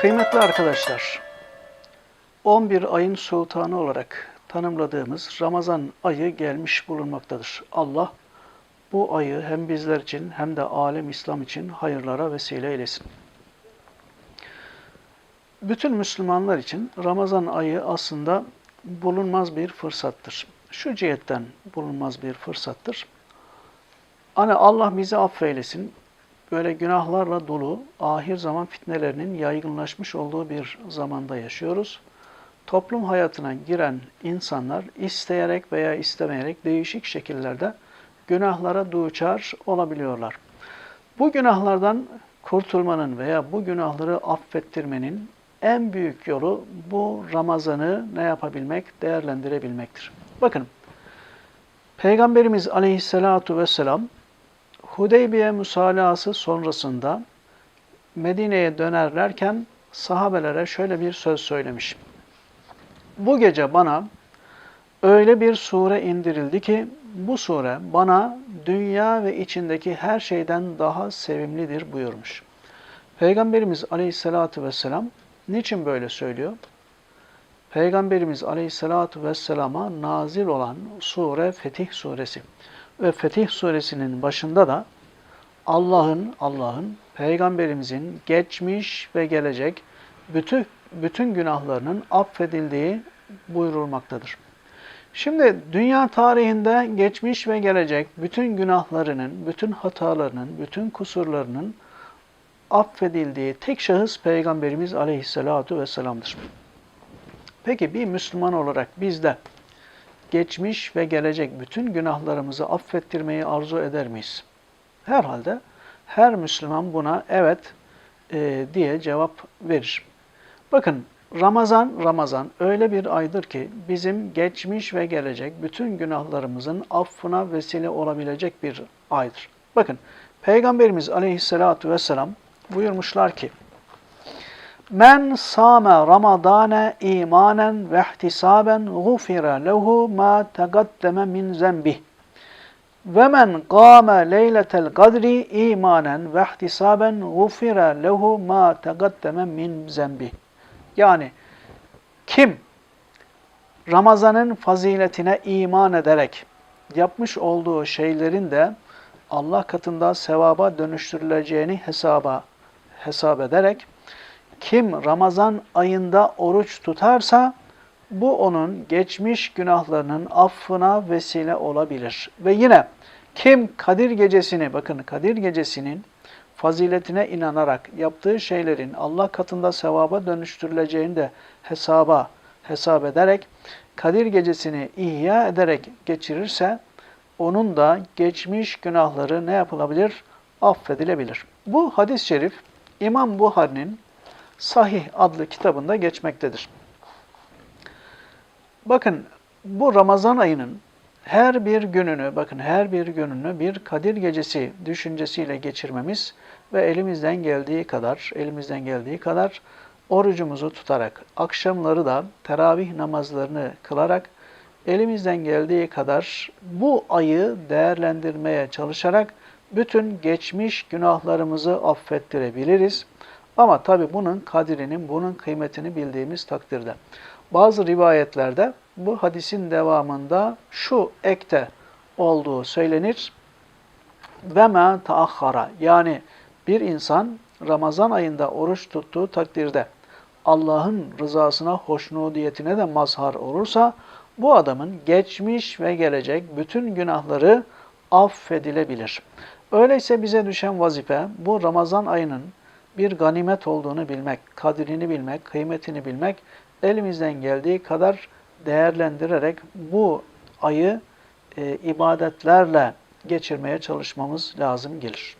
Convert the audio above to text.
Kıymetli arkadaşlar, 11 ayın sultanı olarak tanımladığımız Ramazan ayı gelmiş bulunmaktadır. Allah bu ayı hem bizler için hem de alem İslam için hayırlara vesile eylesin. Bütün Müslümanlar için Ramazan ayı aslında bulunmaz bir fırsattır. Şu cihetten bulunmaz bir fırsattır. Hani Allah bizi affeylesin, böyle günahlarla dolu ahir zaman fitnelerinin yaygınlaşmış olduğu bir zamanda yaşıyoruz. Toplum hayatına giren insanlar isteyerek veya istemeyerek değişik şekillerde günahlara duçar olabiliyorlar. Bu günahlardan kurtulmanın veya bu günahları affettirmenin en büyük yolu bu Ramazan'ı ne yapabilmek, değerlendirebilmektir. Bakın, Peygamberimiz aleyhissalatu vesselam Hudeybiye müsalası sonrasında Medine'ye dönerlerken sahabelere şöyle bir söz söylemiş. Bu gece bana öyle bir sure indirildi ki bu sure bana dünya ve içindeki her şeyden daha sevimlidir buyurmuş. Peygamberimiz aleyhissalatu vesselam niçin böyle söylüyor? Peygamberimiz aleyhissalatu vesselama nazil olan sure Fetih suresi ve Fetih suresinin başında da Allah'ın Allah'ın peygamberimizin geçmiş ve gelecek bütün bütün günahlarının affedildiği buyurulmaktadır. Şimdi dünya tarihinde geçmiş ve gelecek bütün günahlarının, bütün hatalarının, bütün kusurlarının affedildiği tek şahıs Peygamberimiz Aleyhisselatu Vesselam'dır. Peki bir Müslüman olarak biz de geçmiş ve gelecek bütün günahlarımızı affettirmeyi arzu eder miyiz? Herhalde her Müslüman buna evet e, diye cevap verir. Bakın Ramazan, Ramazan öyle bir aydır ki bizim geçmiş ve gelecek bütün günahlarımızın affına vesile olabilecek bir aydır. Bakın Peygamberimiz aleyhissalatu vesselam buyurmuşlar ki Men sâme ramadâne imanen ve ihtisaben gufira lehu ma tegaddeme min zembih. Ve men qâme leyletel kadri imanen ve ihtisaben gufira lehu ma tegaddeme min zembih. Yani kim Ramazan'ın faziletine iman ederek yapmış olduğu şeylerin de Allah katında sevaba dönüştürüleceğini hesaba hesap ederek kim Ramazan ayında oruç tutarsa bu onun geçmiş günahlarının affına vesile olabilir. Ve yine kim Kadir gecesini, bakın Kadir gecesinin faziletine inanarak yaptığı şeylerin Allah katında sevaba dönüştürüleceğini de hesaba hesap ederek Kadir gecesini ihya ederek geçirirse onun da geçmiş günahları ne yapılabilir? Affedilebilir. Bu hadis-i şerif İmam Buhari'nin Sahih adlı kitabında geçmektedir. Bakın bu Ramazan ayının her bir gününü, bakın her bir gününü bir Kadir Gecesi düşüncesiyle geçirmemiz ve elimizden geldiği kadar, elimizden geldiği kadar orucumuzu tutarak, akşamları da teravih namazlarını kılarak, elimizden geldiği kadar bu ayı değerlendirmeye çalışarak bütün geçmiş günahlarımızı affettirebiliriz. Ama tabi bunun kadirinin, bunun kıymetini bildiğimiz takdirde. Bazı rivayetlerde bu hadisin devamında şu ekte olduğu söylenir. Ve ma taakhara yani bir insan Ramazan ayında oruç tuttuğu takdirde Allah'ın rızasına, hoşnudiyetine de mazhar olursa bu adamın geçmiş ve gelecek bütün günahları affedilebilir. Öyleyse bize düşen vazife bu Ramazan ayının bir ganimet olduğunu bilmek, kadrini bilmek, kıymetini bilmek, elimizden geldiği kadar değerlendirerek bu ayı e, ibadetlerle geçirmeye çalışmamız lazım gelir.